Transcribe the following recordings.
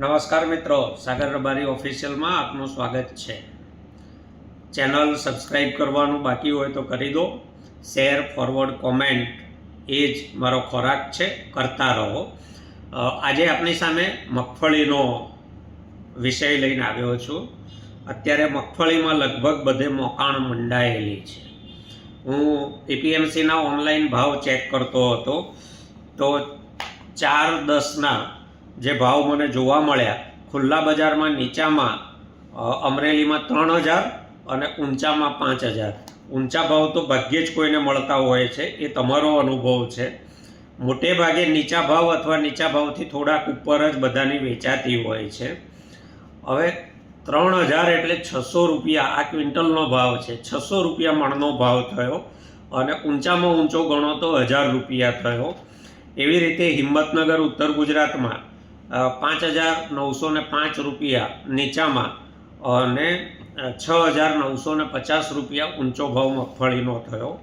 નમસ્કાર મિત્રો, સાગર રબારી ઓફિશિયલમાં આપનું સ્વાગત છે. ચેનલ સબસ્ક્રાઈબ કરવાનું બાકી હોય તો કરી દો. શેર, ફોરવર્ડ, કોમેન્ટ એ જ મારો ખોરાક છે. કરતા રહો. આજે આપણી સામે મગફળીનો વિષય લઈને આવ્યો છું. અત્યારે મગફળીમાં લગભગ બધે મોકાણ મંડાયેલી છે. હું એપીએમસીના ઓનલાઈન ભાવ ચેક કરતો હતો તો ચાર દસના જે ભાવ મને જોવા મળ્યા, ખુલ્લા બજારમાં નીચામાં અમરેલીમાં ત્રણ હજાર અને ઊંચામાં પાંચ હજાર. ઊંચા ભાવ તો ભાગ્યે જ કોઈને મળતા હોય છે, એ તમારો અનુભવ છે. મોટે ભાગે નીચા ભાવ અથવા નીચા ભાવથી થોડાક ઉપર જ બધાની વેચાતી હોય છે. હવે ત્રણ હજાર એટલે છસો રૂપિયા, આ ક્વિન્ટલનો ભાવ છે. છસો રૂપિયા મણનો ભાવ થયો અને ઊંચામાં ઊંચો ગણો તો હજાર રૂપિયા થયો. એવી રીતે હિંમતનગર, ઉત્તર ગુજરાતમાં પાંચ હજાર નવસો ને પાંચ રૂપિયા નીચામાં અને છ હજાર નવસો ને પચાસ રૂપિયા ઊંચો ભાવ મગફળીનો થયો.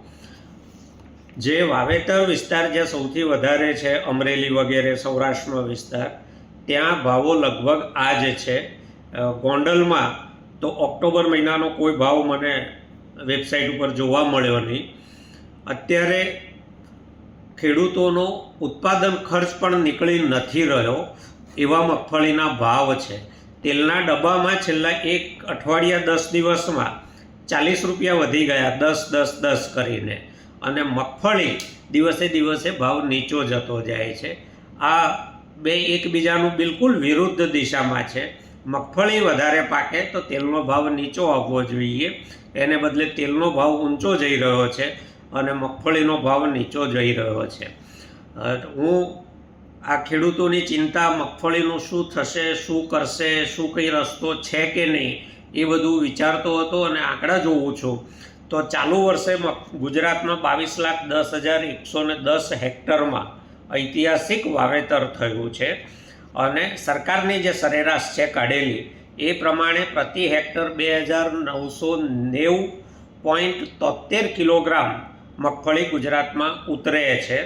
જે વાવેતર વિસ્તાર જે સૌથી વધારે છે, અમરેલી વગેરે, સૌરાષ્ટ્રનો વિસ્તાર, ત્યાં ભાવો લગભગ આ જ છે. ગોંડલમાં તો ઓક્ટોબર મહિનાનો કોઈ ભાવ મને વેબસાઇટ ઉપર જોવા મળ્યો નહીં. અત્યારે ખેડૂતોનો ઉત્પાદન ખર્ચ પણ નીકળી નથી રહ્યો. એવા મગફળીના ભાવ છે. તેલના ડબ્બામાં છેલ્લા એક અઠવાડિયા દસ દિવસમાં ચાલીસ રૂપિયા વધી ગયા, દસ દસ દસ કરીને. અને મગફળી દિવસે દિવસે ભાવ નીચો જતો જાય છે. આ બે એકબીજાનું બિલકુલ વિરુદ્ધ દિશામાં છે. મગફળી વધારે પાકે તો તેલનો ભાવ નીચો આવવો જોઈએ. એને બદલે તેલનો ભાવ ઊંચો જઈ રહ્યો છે અને મગફળીનો ભાવ નીચો જઈ રહ્યો છે. હું આ ખેડૂતોની ચિંતા, મગફળીનું શું થશે, શું કરશે, શું કંઈ રસ્તો છે કે નહીં, એ બધું વિચારતો હતો અને આંકડા જોઉં છું. તો ચાલુ વર્ષે ગુજરાતમાં બાવીસ લાખ દસ હજાર એકસો ને દસ હેક્ટરમાં ઐતિહાસિક વાવેતર થયું છે અને સરકારની જે સરેરાશ છે કાઢેલી, એ પ્રમાણે પ્રતિ હેક્ટર બે હજાર નવસો નેવું પોઈન્ટ તોતેર કિલોગ્રામ મગફળી ગુજરાતમાં ઉતરે છે.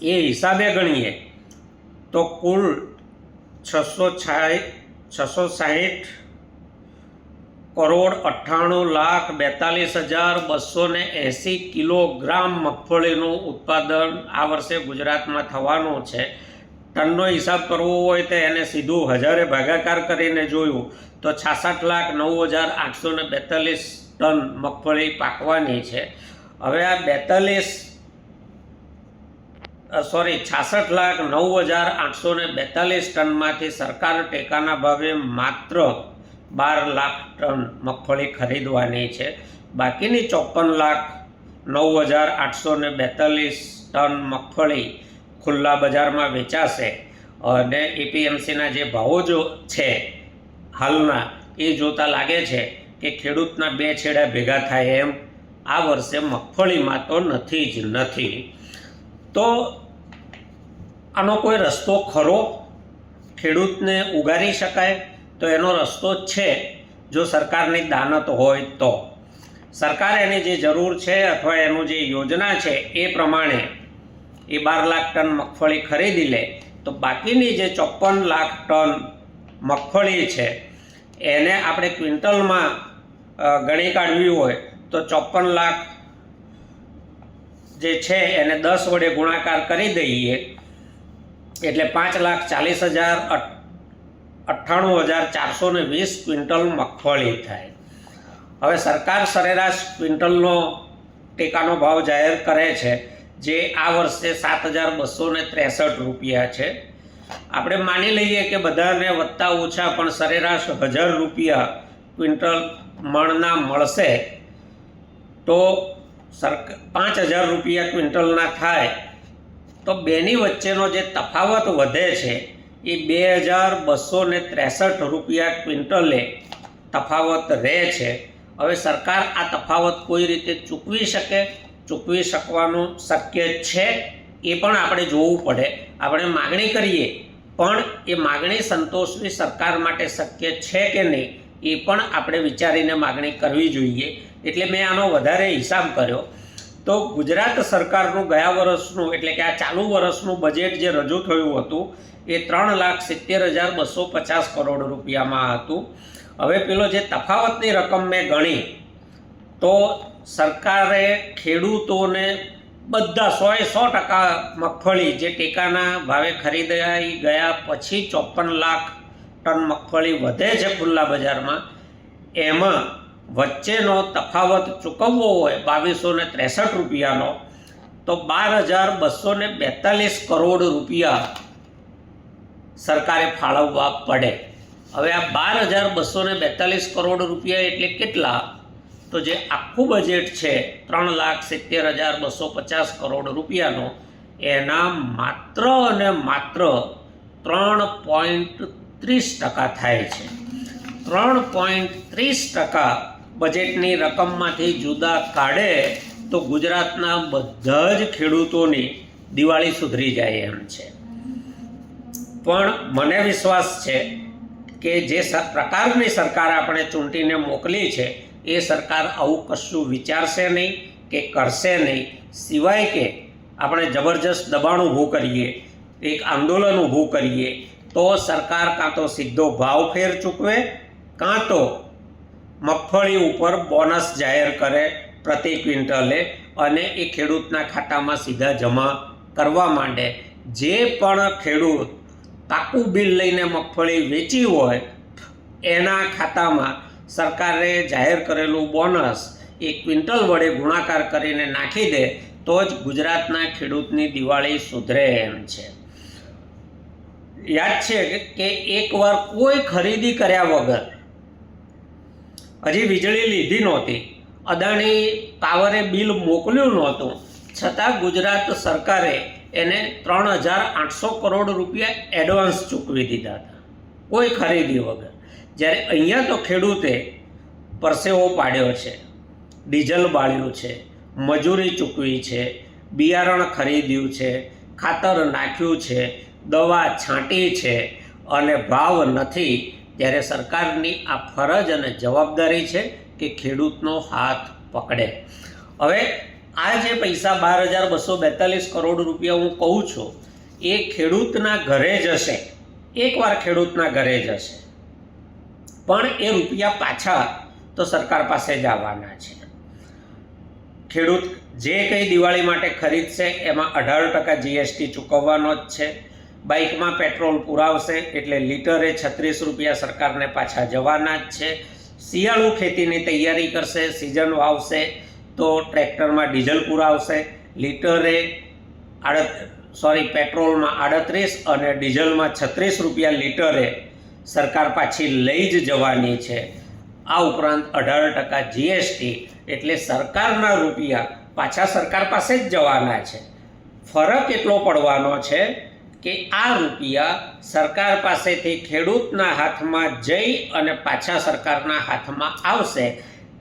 એ હિસાબે ગણીએ. તો કુલ છસો છાઈ છસો સાહીઠ કરોડ અઠ્ઠાણું લાખ બેતાલીસ હજાર બસો ને એંસી કિલોગ્રામ મગફળીનું ઉત્પાદન આ વર્ષે ગુજરાતમાં થવાનું છે. ટનનો હિસાબ કરવો હોય તો એને સીધું હજારે ભાગાકાર કરીને જોયું તો છાસઠ લાખ નવ હજાર આઠસો ને બેતાલીસ ટન મગફળી પાકવાની છે. હવે આ બેતાલીસ સોરી છાસઠ લાખ નવ હજાર આઠસો ને બેતાલીસ ટનમાંથી સરકાર ટેકાના ભાવે માત્ર બાર લાખ ટન મગફળી ખરીદવાની છે. બાકીની ચોપન લાખ નવ હજાર આઠસો ને બેતાલીસ ટન મગફળી ખુલ્લા બજારમાં વેચાશે. અને એપીએમસીના જે ભાવો જો છે, હાલના, એ જોતા લાગે છે કે ખેડૂતના બે છેડા ભેગા થાય એમ. આ વર્ષે મગફળીમાં તો નથી જ નથી. તો આનો કોઈ રસ્તો ખરો? ખેડૂતને ઉગારી શકાય તો એનો રસ્તો છે. જો સરકારની દાનત હોય તો. સરકાર એની જે જરૂર છે અથવા એનું જે યોજના છે એ પ્રમાણે એ બાર લાખ ટન મગફળી ખરીદી લે તો બાકીની જે ચોપન લાખ ટન મગફળી છે એને આપણે ક્વિન્ટલમાં ગણી કાઢવી હોય તો ચોપન લાખ જે છે એને દસ વડે ગુણાકાર કરી દઈએ એટલે પાંચ લાખ ચાલીસ હજાર અઠ્ઠાણું હજાર ચારસો ને વીસ ક્વિન્ટલ મગફળી થાય. હવે સરકાર સરેરાશ ક્વિન્ટલનો ટેકાનો ભાવ જાહેર કરે છે, જે આ વર્ષે સાત હજાર બસો ને ત્રેસઠ રૂપિયા છે. આપણે માની લઈએ કે બધાને વધતા ઓછા પણ સરેરાશ હજાર રૂપિયા ક્વિન્ટલ મણના મળશે, તો સરક પાંચ હજાર રૂપિયા ક્વિન્ટલના થાય. તો બેની વચ્ચેનો જે તફાવત વધે છે, એ બે હજાર બસો ને ત્રેસઠ રૂપિયા ક્વિન્ટલે તફાવત રહે છે. હવે સરકાર આ તફાવત કોઈ રીતે ચૂકવી શકે? ચૂકવી શકવાનું શક્ય છે? એ પણ આપણે જોવું પડે. આપણે માગણી કરીએ. પણ એ માગણી સંતોષવી સરકાર માટે શક્ય છે કે નહીં, એ પણ આપણે વિચારીને માગણી કરવી જોઈએ. એટલે મેં આનો વધારે હિસાબ કર્યો. તો ગુજરાત સરકારનું ગયા વર્ષનું, એટલે કે આ ચાલુ વર્ષનું બજેટ જે રજૂ થયું હતું, એ ત્રણ લાખ સિત્તેર હજાર બસો પચાસ કરોડ રૂપિયામાં હતું. હવે પેલો જે તફાવતની રકમ મેં ગણી, તો સરકારે ખેડૂતોને બધા સોએ સો ટકા મગફળી જે ટેકાના ભાવે ખરીદાઈ ગયા પછી ચોપન લાખ ટન મગફળી વધે છે ખુલ્લા બજારમાં, એમાં વચ્ચેનો તફાવત ચૂકવવો હોય બાવીસો ને ત્રેસઠ રૂપિયાનો, તો બાર હજાર બસો ને બેતાલીસ કરોડ રૂપિયા સરકારે ફાળવવા પડે. હવે આ બાર હજાર બસો ને બેતાલીસ કરોડ રૂપિયા એટલે કેટલા? તો જે આખું બજેટ છે, ત્રણ લાખ સિત્તેર હજાર બસો પચાસ કરોડ રૂપિયાનો, એના માત્ર અને માત્ર ત્રણ પોઈન્ટ ત્રીસ ટકા થાય છે. ત્રણ પોઈન્ટ ત્રીસ ટકા બજેટની રકમમાંથી જુદા કાઢે તો ગુજરાતના બધા જ ખેડૂતોની દિવાળી સુધરી જાય એમ છે. પણ મને વિશ્વાસ છે કે જે પ્રકારની સરકાર આપણે ચૂંટીને મોકલી છે, એ સરકાર આવું કશું વિચારશે નહીં કે કરશે નહીં. સિવાય કે આપણે જબરજસ્ત દબાણ ઊભું કરીએ, એક આંદોલન ઊભું કરીએ, તો સરકાર કાં તો સીધો ભાવ ફેર ચૂકવે, કાં તો મગફળી ઉપર બોનસ જાહેર કરે પ્રતિ ક્વિન્ટલે અને એ ખેડૂતના ખાતામાં સીધા જમા કરવા માંડે. જે પણ ખેડૂત પાકું બિલ લઈને મગફળી વેચી હોય, એના ખાતામાં સરકારે જાહેર કરેલું બોનસ એ ક્વિન્ટલ વડે ગુણાકાર કરીને નાખી દે, તો જ ગુજરાતના ખેડૂતની દિવાળી સુધરે એમ છે. યાદ છે કે એકવાર કોઈ ખરીદી કર્યા વગર હજી વીજળી લીધી નહોતી. અદાણી પાવરે બિલ મોકલ્યું નહોતું. છતાં ગુજરાત સરકારે એને ત્રણ હજાર આઠસો કરોડ રૂપિયા એડવાન્સ ચૂકવી દીધા હતા. કોઈ ખરીદી વગર. જ્યારે અહીંયા તો ખેડૂતે પરસેવો પાડ્યો છે, ડીઝલ બાળ્યું છે, મજૂરી ચૂકવી છે, બિયારણ ખરીદ્યું છે, ખાતર નાખ્યું છે, દવા છાંટી છે અને ભાવ નથી ત્યારે સરકારની આ ફરજ અને જવાબદારી છે કે ખેડૂતનો હાથ પકડે. હવે આ જે પૈસા બાર હજાર બસો બેતાલીસ કરોડ રૂપિયા હું કહું છું, એ ખેડૂતના ઘરે જશે એકવાર ખેડૂતના ઘરે જશે પણ એ રૂપિયા પાછા તો સરકાર પાસે જ આવવાના છે. ખેડૂત જે કંઈ દિવાળી માટે ખરીદશે, એમાં અઢાર ટકા જીએસટી ચૂકવવાનો જ છે. બાઇકમાં પેટ્રોલ પુરાવશે એટલે લીટરે છત્રીસ રૂપિયા સરકારને પાછા જવાના જ છે. શિયાળુ ખેતીની તૈયારી કરશે, સિઝન વાવશે તો ટ્રેક્ટરમાં ડીઝલ પુરાવશે, લીટરે આડત, સોરી, પેટ્રોલમાં આડત્રીસ અને ડીઝલમાં છત્રીસ રૂપિયા લીટરે સરકાર પાછી લઈ જ જવાની છે. આ ઉપરાંત અઢાર ટકા જીએસટી એટલે સરકારના રૂપિયા પાછા સરકાર પાસે જ જવાના છે. ફરક એટલો પડવાનો છે કે આ રૂપિયા સરકાર પાસેથી ખેડૂતના હાથમાં જઈ અને પાછા સરકારના હાથમાં આવશે.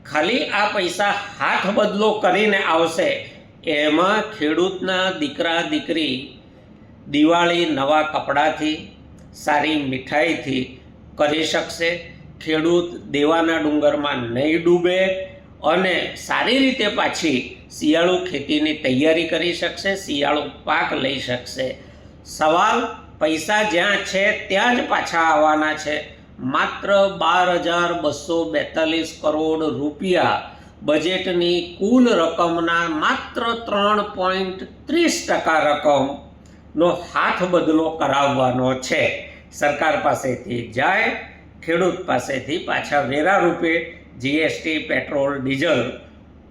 ખાલી આ પૈસા હાથ બદલો કરીને આવશે. એમાં ખેડૂતના દીકરા દીકરી, દિવાળી નવા કપડાથી, સારી મીઠાઈથી કરી શકશે. ખેડૂત દેવાના ડુંગરમાં નહીં ડૂબે અને સારી રીતે પાછી શિયાળુ ખેતીની તૈયારી કરી શકશે, શિયાળુ પાક લઈ શકશે. સવાલ, પૈસા જ્યાં છે ત્યાં જ પાછા આવવાના છે. માત્ર બાર હજાર બસો બેતાલીસ કરોડ રૂપિયા બજેટની કુલ રકમના માત્ર ત્રણ પોઈન્ટ ત્રીસ ટકા રકમનો હાથ બદલો કરાવવાનો છે. સરકાર પાસેથી જાય, ખેડૂત પાસેથી પાછા વેરા રૂપે જીએસટી, પેટ્રોલ, ડીઝલ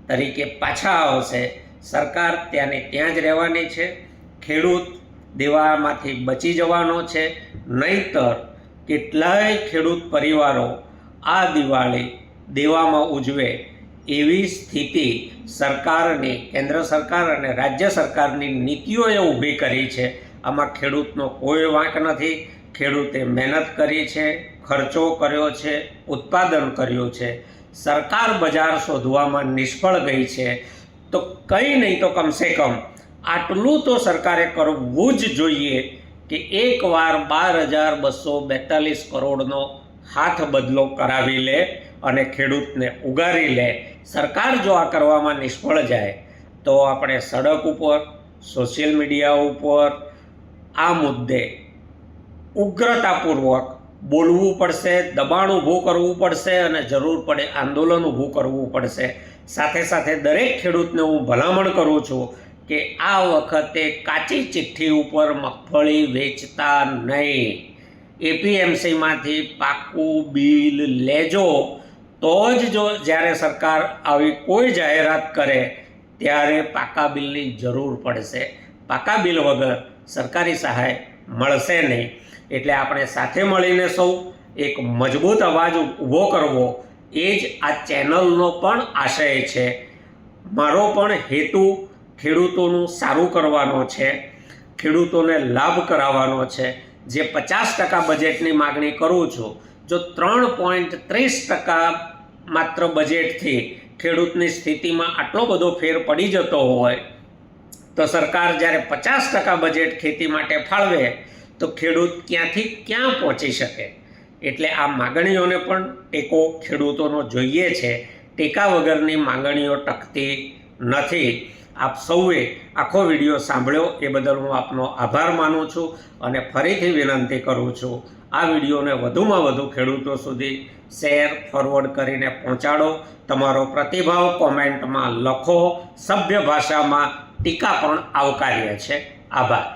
તરીકે પાછા આવશે. સરકાર ત્યાંને ત્યાં જ રહેવાની છે. ખેડૂત દેવામાંથી બચી જવાનો છે. નહીતર કેટલાય ખેડૂત પરિવારો આ દિવાળી દેવામાં ઉજવે એવી સ્થિતિ સરકારની, કેન્દ્ર સરકાર અને રાજ્ય સરકારની નીતિઓએ ઊભી કરી છે. આમાં ખેડૂતનો કોઈ વાંક નથી. ખેડૂતે મહેનત કરી છે, ખર્ચો કર્યો છે, ઉત્પાદન કર્યું છે. સરકાર બજાર શોધવામાં નિષ્ફળ ગઈ છે. તો કંઈ નહીં તો કમસે કમ આટલું તો સરકારે કરવું જ જોઈએ કે એકવાર બાર હજાર બસો બેતાલીસ કરોડનો હાથ બદલો કરાવી લે અને ખેડૂતને ઉગારી લે. સરકાર જો આ કરવામાં નિષ્ફળ જાય, તો આપણે સડક ઉપર, સોશિયલ મીડિયા ઉપર આ મુદ્દે ઉગ્રતાપૂર્વક બોલવું પડશે, દબાણ ઊભું કરવું પડશે અને જરૂર પડે આંદોલન ઊભું કરવું પડશે. સાથે સાથે દરેક ખેડૂતને હું ભલામણ કરું છું કે આ વખતે કાચી ચિઠ્ઠી ઉપર મગફળી વેચતા નહીં. એપીએમસીમાંથી પાકું બિલ લેજો. તો જ જો જ્યારે સરકાર આવી કોઈ જાહેરાત કરે, ત્યારે પાકા બિલની જરૂર પડશે. પાકા બિલ વગર સરકારી સહાય મળશે નહીં. એટલે આપણે સાથે મળીને સૌ એક મજબૂત અવાજ ઊભો કરવો, એ જ આ ચેનલનો પણ આશય છે. મારો પણ હેતુ ખેડૂતોનું સારું કરવાનો છે, ખેડૂતોને લાભ કરાવવાનો છે. જે પચાસ ટકા બજેટની માગણી કરું છું, જો ત્રણ પોઈન્ટ ત્રીસ ટકા માત્ર બજેટથી ખેડૂતની સ્થિતિમાં આટલો બધો ફેર પડી જતો હોય, તો સરકાર જ્યારે પચાસ ટકા બજેટ ખેતી માટે ફાળવે, તો ખેડૂત ક્યાંથી ક્યાં પહોંચી શકે? એટલે આ માગણીઓને પણ ટેકો ખેડૂતોનો જોઈએ છે. ટેકા વગરની માંગણીઓ ટકતી નથી. આપ સૌએ આખો વીડિયો સાંભળ્યો, એ બદલ હું આપનો આભાર માનું છું અને ફરીથી વિનંતી કરું છું, આ વિડીયોને વધુમાં વધુ ખેડૂતો સુધી શેર ફોરવર્ડ કરીને પહોંચાડો, તમારો પ્રતિભાવ કોમેન્ટમાં લખો, સભ્ય ભાષામાં ટીકા પણ આવકાર્ય છે આભાર.